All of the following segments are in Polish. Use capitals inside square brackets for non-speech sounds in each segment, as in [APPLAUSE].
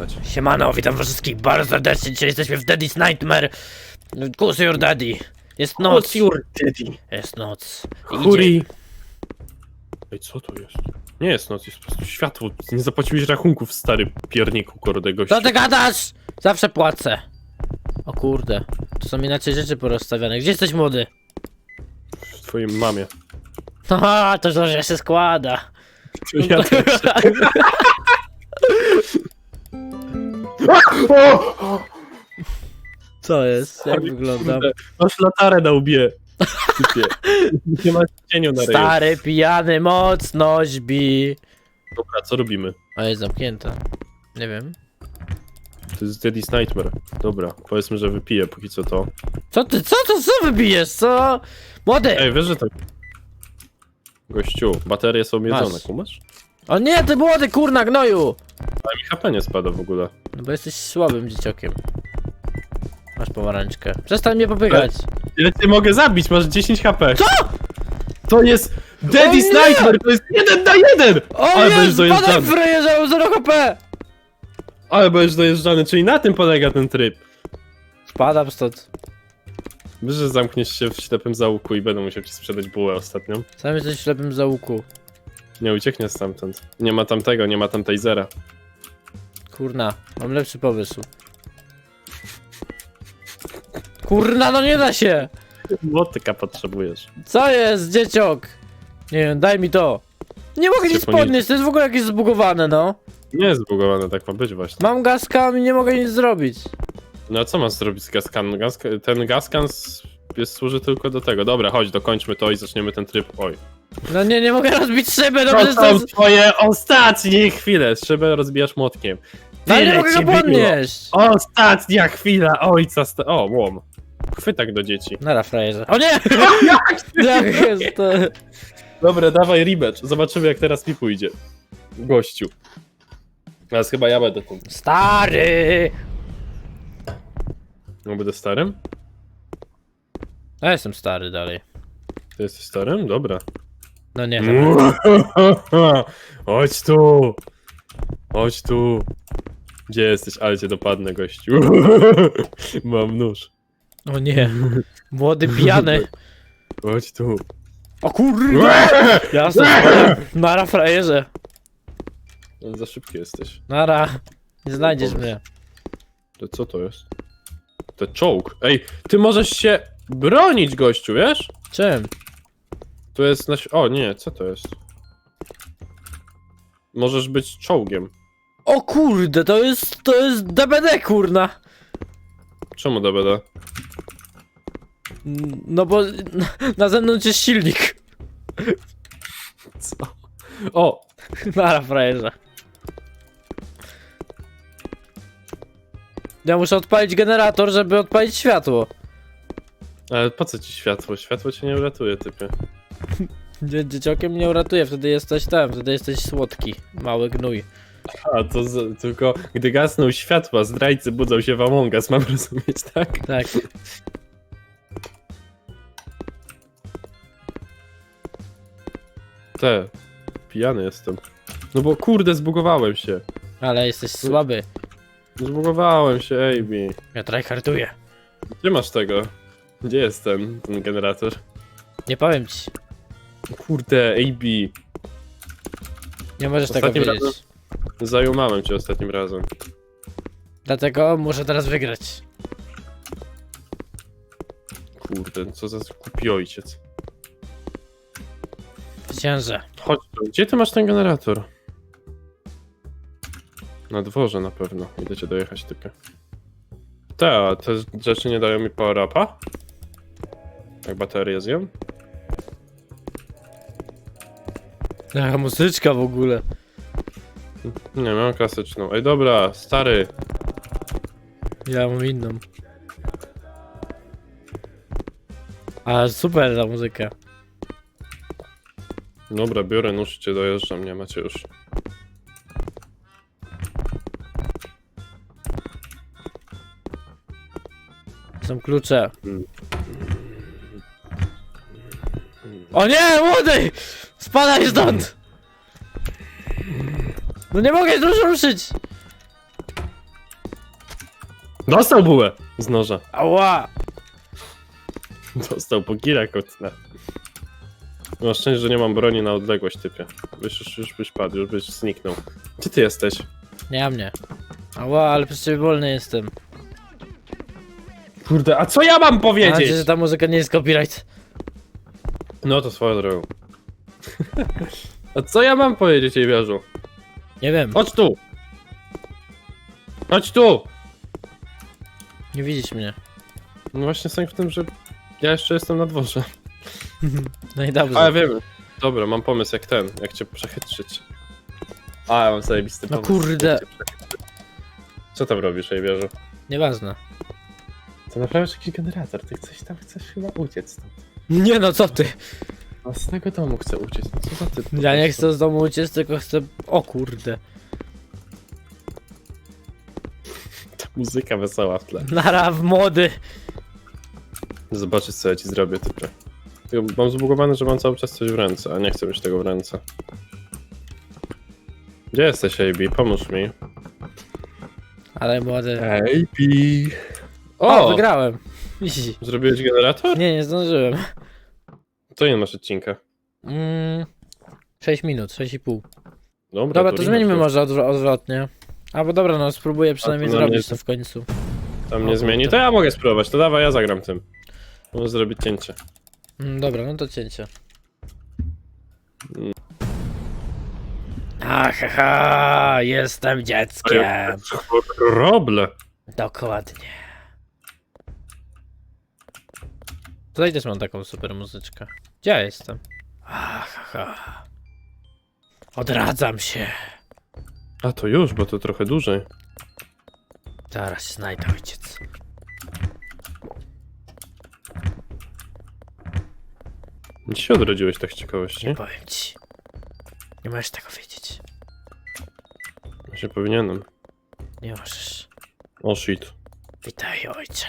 zaczynać. Siemano, witam was wszystkich bardzo serdecznie. Dzisiaj jesteśmy w Daddy's Nightmare. Who's your daddy? Jest noc. daddy? Jest noc. Idzie. Huri! Ej, co to jest? Nie jest noc, jest po prostu światło. Nie zapłaciłeś rachunków, stary pierniku kurde gościu. Co ty gadasz? Zawsze płacę. O kurde. To są inaczej rzeczy porozstawiane. Gdzie jesteś młody? W twojej mamie. Haha, [LAUGHS] to że się składa. Ja też. [LAUGHS] Co jest? Jak wyglądam? Masz latarę na łbie. Typie. Nie masz cieniu na ryju. Stary, pijany, mocno śpi. Dobra, co robimy? A jest zamknięta. Nie wiem. To jest Daddy's Nightmare. Dobra, powiedzmy, że wypiję póki co to. Co ty, co to, co wybijesz, co? Młody! Ej, wiesz, że tak... Gościu, baterie są jedzone, Masz. kumasz? O nie, ty młody, kurna, gnoju! A mi HP nie spada w ogóle. No bo jesteś słabym dzieciakiem. Masz pomarańczkę. Przestań mnie popychać. Ja cię mogę zabić, masz 10 HP. Co? To jest O Daddy's nie! Nightmare, to jest jeden na jeden! O Ale nie, będziesz spadaj dojeżdżany. frajerze, mam 0 HP! Ale będziesz dojeżdżany, czyli na tym polega ten tryb. Spadam stąd. Wiesz, że zamkniesz się w ślepym załuku i będę musiał ci sprzedać bułę ostatnią. Sam jesteś w ślepym załuku. Nie uciekniesz stamtąd. Nie ma tamtego, nie ma tam tasera. Kurna, mam lepszy pomysł. Kurna, no nie da się! Łotyka potrzebujesz. Co jest, dzieciok? Nie wiem, daj mi to. Nie mogę nic podnieść, to jest w ogóle jakieś zbugowane, no. Nie jest zbugowane, tak ma być właśnie. Mam gaskami, nie mogę nic zrobić. No a co masz zrobić z gaskan? Gaska ten gaskan s- jest, służy tylko do tego. Dobra, chodź, dokończmy to i zaczniemy ten tryb. Oj. No nie, nie mogę rozbić szyby, no To przecież to są jest... twoje ostatnie chwile. Szybę rozbijasz młotkiem. No ale nie Tyle mogę ci go było. Ostatnia chwila ojca. Sta- o, łom. Chwytak do dzieci. Nara frajerze. O nie! [LAUGHS] Jak jest to? Dobra, dawaj rematch. Zobaczymy jak teraz mi pójdzie. Gościu. Teraz chyba ja będę tym. Stary! No będę starym? Ja jestem stary dalej. Ty jesteś starym? Dobra. No nie. [LAUGHS] Chodź tu. Chodź tu. Gdzie jesteś? Ale cię dopadnę, gościu. [LAUGHS] Mam nóż. O nie. Młody pijany. Chodź tu. O kurde! Jasne. Nara frajerze. Za szybki jesteś. Nara. Nie znajdziesz mnie. To co to jest? To czołg. Ej, ty możesz się bronić, gościu, wiesz? Czym? To jest na... O nie, co to jest? Możesz być czołgiem. O kurde, to jest, to jest DBD kurna. Czemu DBD? No bo na, [LAUGHS] na zewnątrz jest silnik. Co? O! [LAUGHS] Nara frajerze. Ja muszę odpalić generator, żeby odpalić światło. Ale po co ci światło? Światło cię nie uratuje, typie. Dzie dzieciokiem nie uratuje, wtedy jesteś tam, wtedy jesteś słodki. Mały gnój. A, to z, tylko gdy gasną światła, zdrajcy budzą się w Among Us, mam rozumieć, tak? Tak. Te. Pijany jestem. No bo kurde, zbugowałem się. Ale jesteś słaby. Zbugowałem się, AB. Ja tryharduję. Gdzie masz tego? Gdzie jest ten, ten generator? Nie powiem ci. Kurde, AB. Nie możesz tego Ostatnim wiedzieć. razem- Zajumałem cię ostatnim razem. Dlatego muszę teraz wygrać. Kurde, co za głupi ojciec. Zwyciężę. Chodź tu, gdzie ty masz ten generator? Na dworze na pewno. Idę cię dojechać typie. Te, a te rzeczy nie dają mi power upa? Jak baterię zjem? Jaka muzyczka w ogóle. Nie, mam klasyczną. Ej, dobra, stary. Ja mam inną. A super ta muzyka. Dobra, biorę nóż i cię dojeżdżam, nie macie już. Są klucze. Mm. O nie, młody! Spadaj stąd! No nie mogę już ruszyć! Dostał bułę z noża. Ała! Dostał po killa kotna. Masz szczęście, że nie mam broni na odległość, typie. Byś już, już byś padł, już byś zniknął. Gdzie ty jesteś? Nie mnie. Ała, ale przez ciebie wolny jestem. Kurde, a co ja mam Mam powiedzieć? nadzieję, że ta muzyka nie jest copyright. No to swoją drogą. A co ja mam powiedzieć, Ejbiarzu? Nie wiem, Chodź tu! Chodź tu! nie widzisz mnie. No właśnie sęk w tym, że ja jeszcze jestem na dworze. [LAUGHS] No i dobrze. Ale wiem. Dobra, mam pomysł jak ten, jak cię przechytrzyć. A, ja mam zajebisty No pomysł. kurde. jak cię przechytrzyć. Co tam robisz, Ejbiarzu? Nieważne. To naprawiasz jakiś generator, ty chcesz tam, chcesz chyba uciec stąd. Nie no, co ty? A z tego domu chcę uciec, no co za ty? po Ja nie prostu? chcę z domu uciec, tylko chcę... O kurde. Ta muzyka wesoła w tle. Nara w mody. Zobaczysz co ja ci zrobię, typie. Tylko mam zbugowane, że mam cały czas coś w ręce, a nie chcę mieć tego w ręce. Gdzie jesteś, AB? Pomóż mi. Ale młody. AB! O, O! wygrałem. Zrobiłeś generator? Nie, nie zdążyłem. To nie masz odcinka. Mm, 6 minut, 6,5. Dobra, Dobra, to zmienimy może odwro- odwrotnie. Albo dobra, no spróbuję przynajmniej to na zrobić to w końcu. Tam nie zmieni, to ja mogę spróbować, to dawaj, ja zagram tym. Możesz zrobić cięcie. Mm, dobra, no to cięcie. Mm. Ahaha, jestem dzieckiem. Roble! Dokładnie. Tutaj też mam taką super muzyczkę. Gdzie ja jestem? Ahaha. Odradzam się. A to już, bo to trochę dłużej. Zaraz znajdę ojciec. Gdzie się odrodziłeś tak z ciekawości? Nie powiem ci. Nie możesz tego wiedzieć. Właśnie powinienem. Nie możesz. O shit. Witaj ojcze.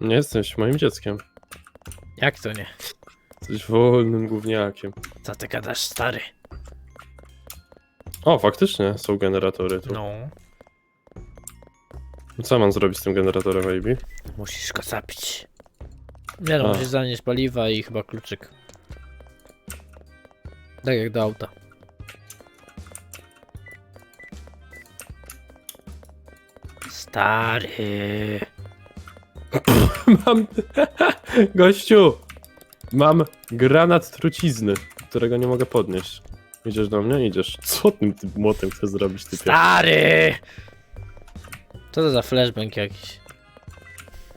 Nie jesteś moim dzieckiem. Jak to nie? Jesteś wolnym gówniakiem. Co ty gadasz stary? O, faktycznie są generatory tu. No. Co mam zrobić z tym generatorem, baby? Musisz go zabić. Nie no, A. musisz zanieść paliwa i chyba kluczyk. Tak jak do auta. Stary. [LAUGHS] Mam... [LAUGHS] Gościu! Mam granat trucizny, którego nie mogę podnieść. Idziesz do mnie? Idziesz. Co tym ty młotem chcesz zrobić, typie? Stary! Co to za flashbang jakiś?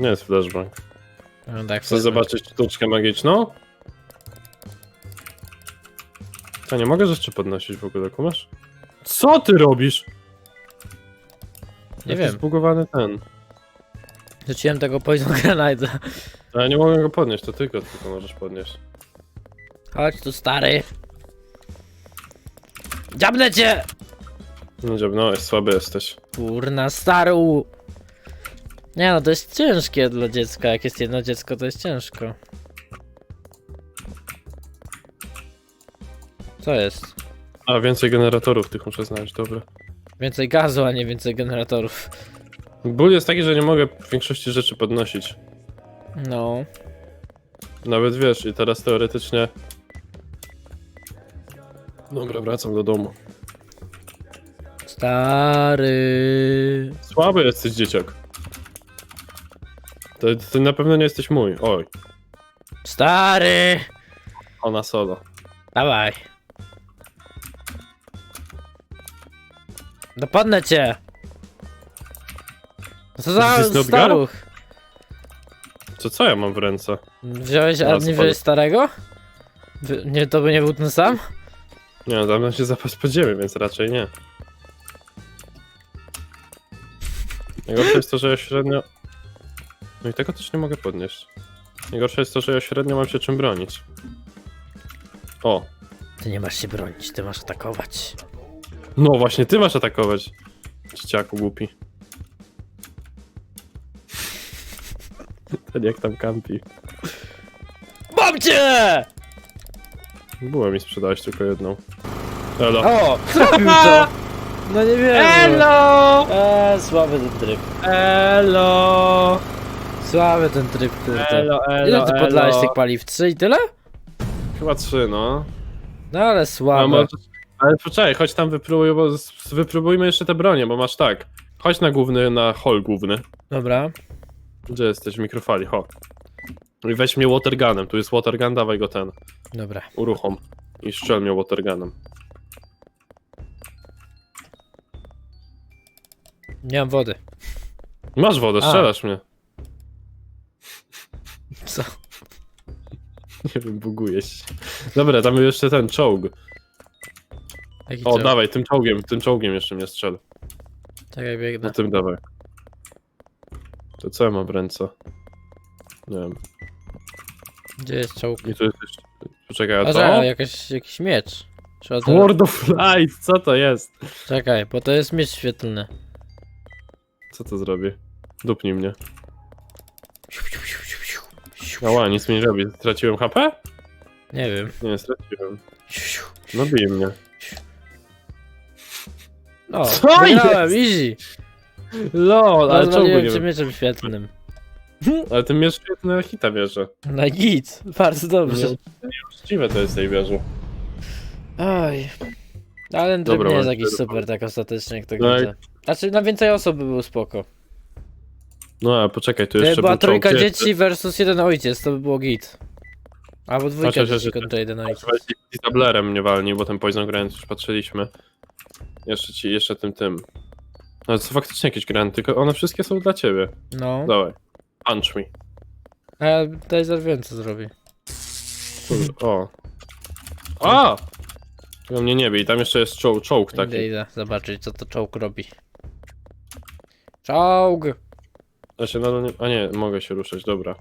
Nie jest flashbang. No tak, Chcesz flashbang. zobaczyć sztuczkę magiczną? Co, nie mogę rzeczy podnosić w ogóle, kumasz? Co ty robisz? Nie Jaki wiem. zbugowany ten. Rzuciłem tego poison [LAUGHS] granada. A ja nie mogę go podnieść, to ty go tylko możesz podnieść. Chodź tu stary. Dziabnę cię! No dziabnąłeś, słaby jesteś. Kurna staru. Nie no, to jest ciężkie dla dziecka. Jak jest jedno dziecko, to jest ciężko. Co jest? A, więcej generatorów tych muszę znaleźć, dobra. Więcej gazu, a nie więcej generatorów. Ból jest taki, że nie mogę większości rzeczy podnosić. No. Nawet wiesz, i teraz teoretycznie... Dobra, wracam do domu. Stary. Słaby jesteś, dzieciak. To, ty na pewno nie jesteś mój. Oj, Stary. ona solo. Dawaj. Dopadnę cię. Co za staruch? Co, co ja mam w ręce? Wziąłeś, a Zaraz nie wziąłeś starego? Wy- Nie, to by nie był ten sam? Nie, dawno się zapas podziemy, więc raczej nie. Najgorsze jest to, że ja średnio... No i tego też nie mogę podnieść. Najgorsze jest to, że ja średnio mam się czym bronić. O, Ty nie masz się bronić, ty masz atakować. no właśnie ty masz atakować. Dzieciaku głupi. Ten jak tam kampi. Mam cię! Było mi sprzedałeś tylko jedną. Elo. O, zrobił to! [LAUGHS] No nie wiem. Elo! A, słaby ten tryb. Elo! Słaby ten tryb, kurde. Elo, elo, Ile ty podlałeś elo. tych paliw? Trzy i tyle? Chyba trzy, no. No ale A słabe. może... Ale poczekaj, chodź tam wypróbuj, bo z- wypróbujmy jeszcze te bronie, bo masz tak. Chodź na główny, na hall główny. Dobra. Gdzie jesteś? W mikrofali, ho. I weź mnie watergunem, tu jest watergun, dawaj go ten. Dobra. Uruchom. I strzel mnie watergunem. Nie mam wody. Masz wodę, A. strzelasz mnie. [LAUGHS] Co? Nie wiem, bugujesz się. Dobra, tam jeszcze ten czołg. Jaki O, czołg? dawaj, tym czołgiem, tym czołgiem jeszcze mnie strzel. Czekaj, biegnę. No tym dawaj. To co ja mam w ręce? Nie wiem. Gdzie jest czołg? I tu jest jeszcze... Poczekaj, a to? że, jakaś, jakiś miecz. Trzeba to... World of Light, co to jest? Czekaj, bo to jest miecz świetlny. Co to zrobi? Dupnij mnie. Ała, nic mi nie robi. Straciłem HP? Nie wiem. Nie, straciłem. No bije mnie. O, Co wygrałem, easy. LOL, ale czołgu Rozwaliłem nie wiem. mieczem świetlnym. [LAUGHS] Ale miecz świetny na hita bierze. Na git, bardzo dobrze. Uczciwe to jest tej wieży. Oj. Ale ten tryb Dobra, nie jest mam jakiś cztery super tak ostatecznie, jak to No widzę. Znaczy na więcej osób by był spoko. No a poczekaj, tu jeszcze była był trójka dzieci versus jeden ojciec, to by było git. Albo dwójka Chociaż dzieci jeszcze- kontra jeden ojciec. I tablerem mnie walni, bo ten Poison Granat już patrzyliśmy. Jeszcze ci, jeszcze tym, tym. No to faktycznie jakieś granty, tylko one wszystkie są dla ciebie. No. Dawaj. Punch me. A ja tutaj zaraz wiem co zrobi. Kurde, O. A! Tylko mnie nie bij, tam jeszcze jest czołg, czołg taki. Idę, idę zobaczyć co to czołg robi. Czołg! Się nadal nie... A nie, mogę się ruszać, dobra.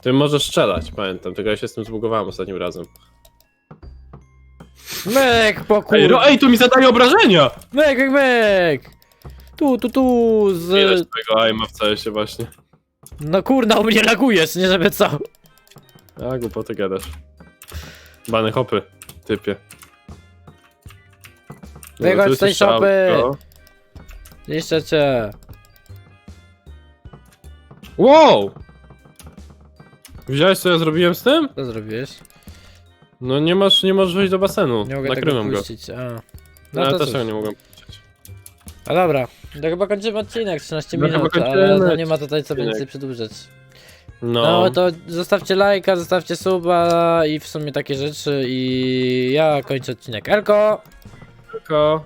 Ty możesz strzelać, pamiętam, tylko ja się z tym zbugowałem ostatnim razem. Myk, pokój! Ej, ro, ej, tu mi zadaje obrażenia! Myk, myk, myk! Tu, tu, tu, z... twojego aima w CS-ie właśnie. No kurna, u mnie lagujesz, nie żeby co? A, głupoty gadasz. Bany hopy, typie. Wychodź tu z tej jeszcze szopy. Jeszcze cię. Wow! Widziałeś co ja zrobiłem z tym? Co zrobiłeś? No nie masz, nie możesz wejść do basenu. Nie mogę tego Nakrywam go. puścić, a. No, No ja to też cóż. tego nie mogłem puścić. A dobra, to chyba kończymy odcinek, 13 No chyba minut, kończymy ale no nie ma tutaj co odcinek. więcej przedłużać. No, No to zostawcie lajka, zostawcie suba i w sumie takie rzeczy i ja kończę odcinek. Elko! tylko...